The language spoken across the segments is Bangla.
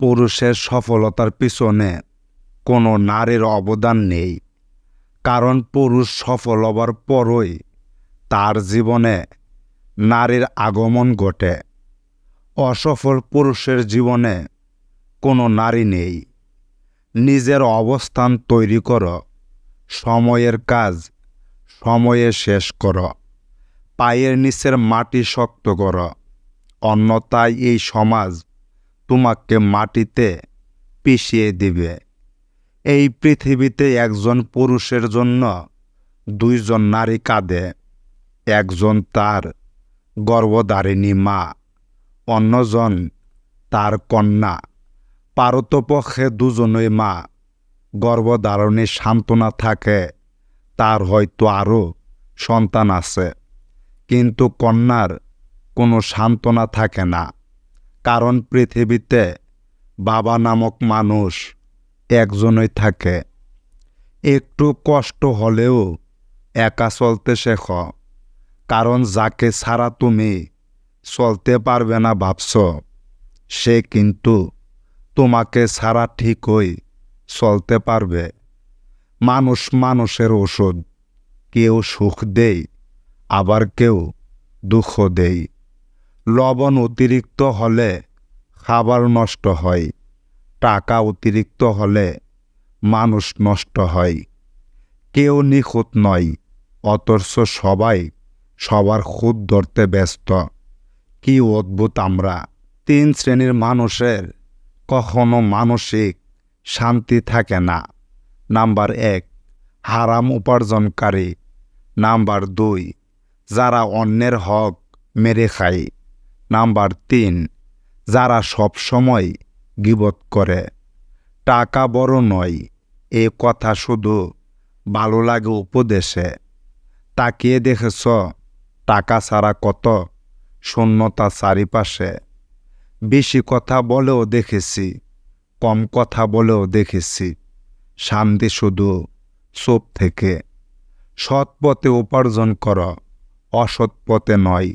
পুরুষের সফলতার পিছনে কোনো নারীর অবদান নেই, কারণ পুরুষ সফল হবার পরই তার জীবনে নারীর আগমন ঘটে। অসফল পুরুষের জীবনে কোনো নারী নেই। নিজের অবস্থান তৈরি কর, সময়ের কাজ সময়ে শেষ কর, পায়ের নিচের মাটি শক্ত কর, অন্যথায় এই সমাজ তোমাকে মাটিতে পিষিয়ে দিবে। এই পৃথিবীতে একজন পুরুষের জন্য দুইজন নারী কাঁদে, একজন তার গর্ভধারিণী মা, অন্যজন তার কন্যা। পারতপক্ষে দুজনই মা, গর্ভধারণী সান্ত্বনা থাকে, তার হয়তো আরও সন্তান আছে, কিন্তু কন্যার কোনো সান্ত্বনা থাকে না। কারণ পৃথিবীতে বাবা নামক মানুষ একজনই থাকে। একটু কষ্ট হলেও একা চলতে শেখ, কারণ যাকে ছাড়া তুমি চলতে পারবে না ভাবছ, সে কিন্তু তোমাকে ছাড়া ঠিকই চলতে পারবে। মানুষ মানুষের ওষুধ, কেউ সুখ দেয়, আবার কেউ দুঃখ দেয়। লবণ অতিরিক্ত হলে খাবার নষ্ট হয়, টাকা অতিরিক্ত হলে মানুষ নষ্ট হয়। কেউ নিখুঁত নয়, অথচ সবাই সবার খুদ ধরতে ব্যস্ত। কি অদ্ভুত আমরা। তিন শ্রেণির মানুষের কখনো মানসিক শান্তি থাকে না। নাম্বার এক, হারাম উপার্জনকারী। নাম্বার দুই, যারা অন্যের হক মেরে খায়। নাম্বার তিন, যারা সব সময় গিবত করে। টাকা বড় নয়, এ কথা শুধু ভালো লাগে উপদেশে। তাকিয়ে দেখেছ, টাকা ছাড়া কত শূন্যতা চারিপাশে। বেশি কথা বলেও দেখেছি, কম কথা বলেও দেখেছি, শান্তি শুধু চোপ থেকে। সৎ পথে উপার্জন কর, অসৎ পথে নয়।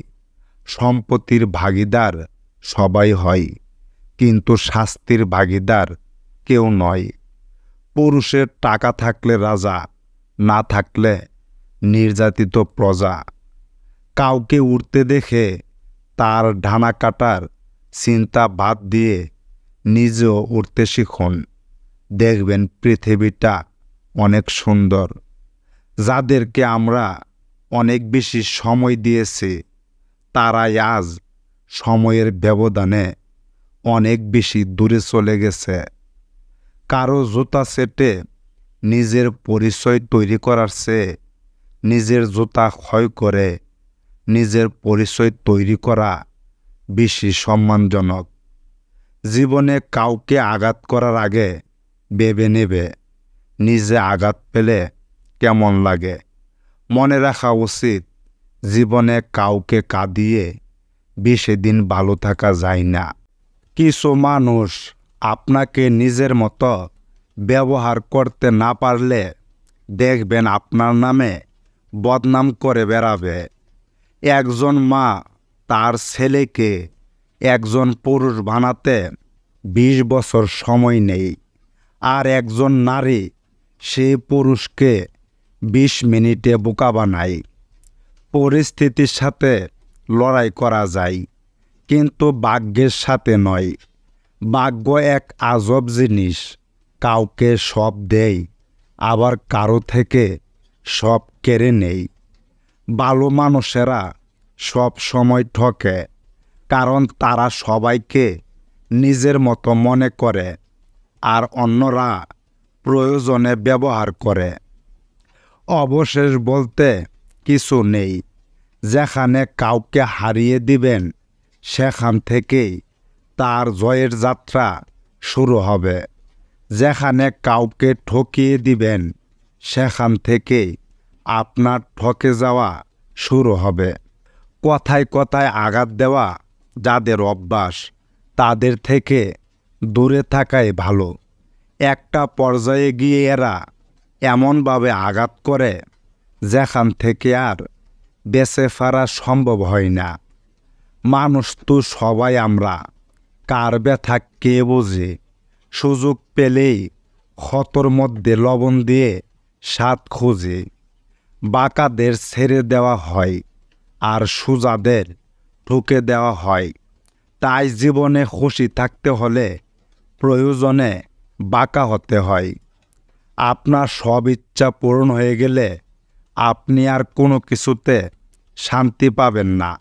সম্পত্তির ভাগিদার সবাই হয়, কিন্তু শাস্তির ভাগিদার কেউ নয়। পুরুষের টাকা থাকলে রাজা, না থাকলে নির্যাতিত প্রজা। কাউকে উঠতে দেখে তার ঢানা কাটার চিন্তা বাদ দিয়ে নিজেও উঠতে শিখুন। দেখবেন পৃথিবীটা অনেক সুন্দর। যাদেরকে আমরা অনেক বেশি সময় দিয়েছি তারাই আজ সময়ের ব্যবধানে অনেক বেশি দূরে চলে গেছে। কারও জুতা সেটে নিজের পরিচয় তৈরি করার চেয়ে নিজের জুতা ক্ষয় করে নিজের পরিচয় তৈরি করা বেশি সম্মানজনক। জীবনে কাউকে আঘাত করার আগে ভেবে নেবে নিজে আঘাত পেলে কেমন লাগে। মনে রাখা উচিত জীবনে কাউকে কাঁদিয়ে বেশি দিন ভালো থাকা যায় না। কিছু মানুষ আপনাকে নিজের মতো ব্যবহার করতে না পারলে দেখবেন আপনার নামে বদনাম করে বেড়াবে। একজন মা তার ছেলেকে একজন পুরুষ বানাতে বিশ বছর সময় নেই আর একজন নারী সে পুরুষকে বিশ মিনিটে বোকা বানায়। পরিস্থিতির সাথে লড়াই করা যায়, কিন্তু ভাগ্যের সাথে নয়। ভাগ্য এক আজব জিনিস, কাউকে সব দেয়, আবার কারও থেকে সব কেড়ে নেই ভালো মানুষেরা সব সময় ঠকে, কারণ তারা সবাইকে নিজের মতো মনে করে, আর অন্যরা প্রয়োজনে ব্যবহার করে। অবশেষ বলতে কিছু নেই। যেখানে কাউকে হারিয়ে দিবেন, সেখান থেকেই তার জয়ের যাত্রা শুরু হবে। যেখানে কাউকে ঠকিয়ে দিবেন, সেখান থেকেই আপনার ঠকে যাওয়া শুরু হবে। কথায় কথায় আঘাত দেওয়া যাদের অভ্যাস, তাদের থেকে দূরে থাকাই ভালো। একটা পর্যায়ে গিয়ে এরা এমনভাবে আঘাত করে, যেখান থেকে আর বেঁচে ফেরা সম্ভব হয় না। মানুষ তো সবাই আমরা। কার ব্যথা কে বোঝে? সুযোগ পেলেই ক্ষতর মধ্যে লবণ দিয়ে স্বাদ খোঁজে। বাঁকাদের ছেড়ে দেওয়া হয় আর সুজাদের ঠুকে দেওয়া হয়। তাই জীবনে খুশি থাকতে হলে প্রয়োজনে বাঁকা হতে হয়। আপনার সব ইচ্ছা পূরণ হয়ে গেলে আপনি আর কোনো কিছুতে শান্তি পাবেন না।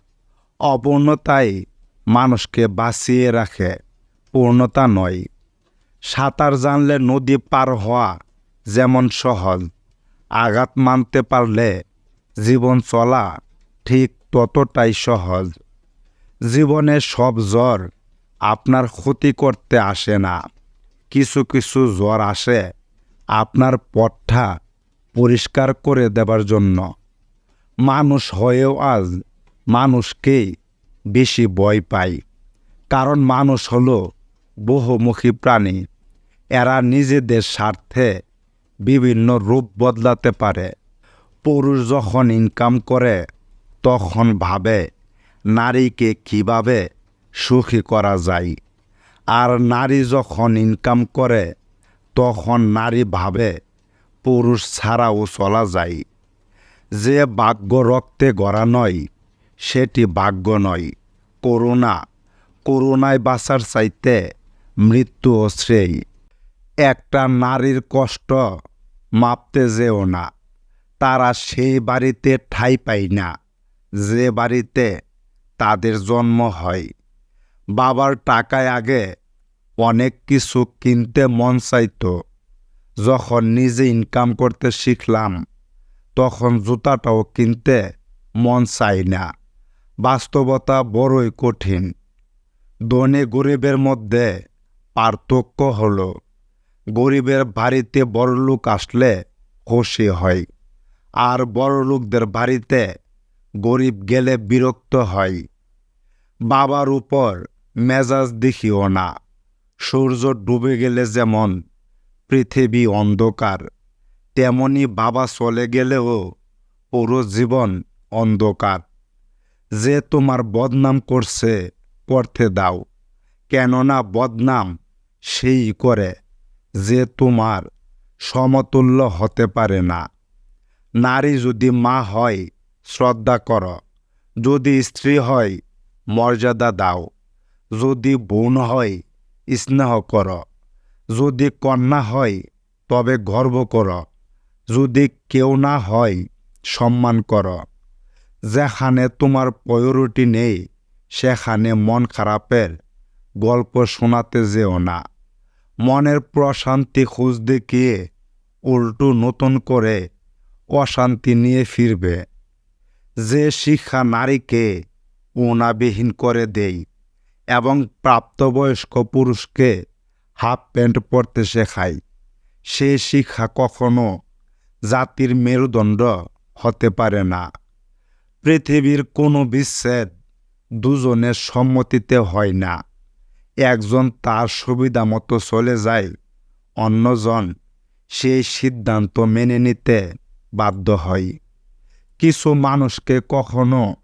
অপূর্ণতাই মানুষকে বাঁচিয়ে রাখে, পূর্ণতা নয়। সাঁতার জানলে নদী পার হওয়া যেমন সহজ, আঘাত মানতে পারলে জীবন চলা ঠিক ততটাই সহজ। জীবনে সব জ্বর আপনার ক্ষতি করতে আসে না। কিছু কিছু জ্বর আসে, আপনার পথটা পরিষ্কার করে দেবার জন্য। মানুষ হয়েও আজ মানুষকেই বেশি ভয় পায়। কারণ মানুষ হলো বহুমুখী প্রাণী। এরা নিজেদের স্বার্থে বিভিন্ন রূপ বদলাতে পারে। পুরুষ যখন ইনকাম করে, তখন ভাবে নারীকে কীভাবে সুখী করা যায়। আর নারী যখন ইনকাম করে, তখন নারী ভাবে পুরুষ ছাড়াও চলা যায়। যে ভাগ্য রক্তে গড়া নয়, সেটি ভাগ্য নয়। করুণা, করুণায় বাঁচার চাইতে মৃত্যু ও শ্রেয়। একটা নারীর কষ্ট মাপতে যেও না। তারা সেই বাড়িতে ঠাঁই পায় না, যে বাড়িতে তাদের জন্ম হয়। বাবার টাকায় আগে অনেক কিছু কিনতে মন চাইতো। যখন নিজে ইনকাম করতে শিখলাম, তখন জুতাটাও কিনতে মন চাই না। বাস্তবতা বড়ই কঠিন। ধনী গরিবের মধ্যে পার্থক্য হল, গরিবের বাড়িতে বড়লোক আসলে খুশি হয়, আর বড়লোকদের বাড়িতে গরিব গেলে বিরক্ত হয়। বাবার উপর মেজাজ দেখিও না, সূর্য ডুবে গেলে যেমন পৃথিবী অন্ধকার। তেমনি বাবা চলে গেলেও পুরো জীবন অন্ধকার। যে তোমার বদনাম করছে করতে দাও। কেননা বদনাম সেই করে যে তোমার সমতুল্য হতে পারে না। নারী যদি মা হয়, শ্রদ্ধা কর। যদি স্ত্রী হয়, মর্যাদা দাও। যদি বোন হয়, স্নেহ কর। যদি কন্যা হয়, তবে গর্ব কর। যদি কেউ না হয়, সম্মান কর। যেখানে তোমার পয়রুটি নেই, সেখানে মন খারাপের গল্প শোনাতে যেও না। মনের প্রশান্তি খুঁজতে গিয়ে উল্টো নতুন করে অশান্তি নিয়ে ফিরবে? যে শিক্ষা নারীকে উনাবিহীন করে দেই, এবং প্রাপ্তবয়স্ক পুরুষকে হাফ প্যান্ট পরতে শেখায়। সে শিক্ষা কখনো জাতির মেরুদণ্ড হতে পারে না। পৃথিবীর কোনো বিচ্ছেদ দুজনের সম্মতিতে হয় না। একজন তার সুবিধা মতো চলে যায়, অন্যজন সেই সিদ্ধান্ত মেনে নিতে বাধ্য হয়। কিছু মানুষকে কখনো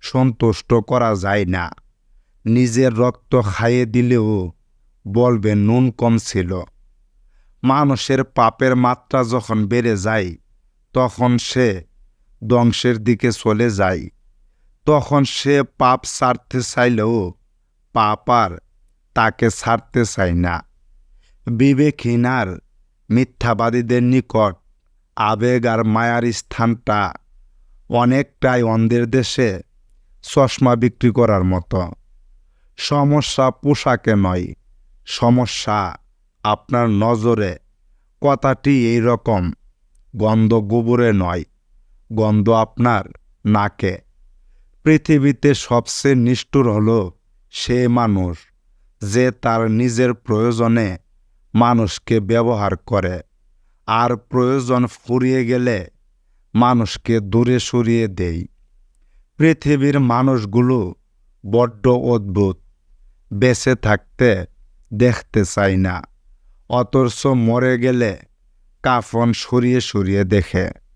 সন্তুষ্ট করা যায় না। নিজের রক্ত খাইয়ে দিলেও বলবে, নুন কম ছিল। মানুষের পাপের মাত্রা যখন বেড়ে যায়, তখন সে ধ্বংসের দিকে চলে যায়। তখন সে পাপ ছাড়তে চাইলেও পাপ আর তাকে ছাড়তে চায় না। বিবেকহীন আর মিথ্যাবাদীদের নিকট আবেগ আর মায়ার স্থানটা অনেকটাই অন্ধের দেশে চশমা বিক্রি করার মতো। সমস্যা পোশাকে নয় সমস্যা আপনার নজরে। কথাটি এই রকম গন্ধ গোবরে নয়, গন্ধ আপনার নাকে। পৃথিবীতে সবচেয়ে নিষ্ঠুর হল সে মানুষ যে তার নিজের প্রয়োজনে মানুষকে ব্যবহার করে। আর প্রয়োজন ফুরিয়ে গেলে মানুষকে দূরে সরিয়ে দেই। পৃথিবীর মানুষগুলো বড্ড অদ্ভুত, বেঁচে থাকতে দেখতে চাই না। অথচ মরে গেলে কাফন সরিয়ে সরিয়ে দেখে।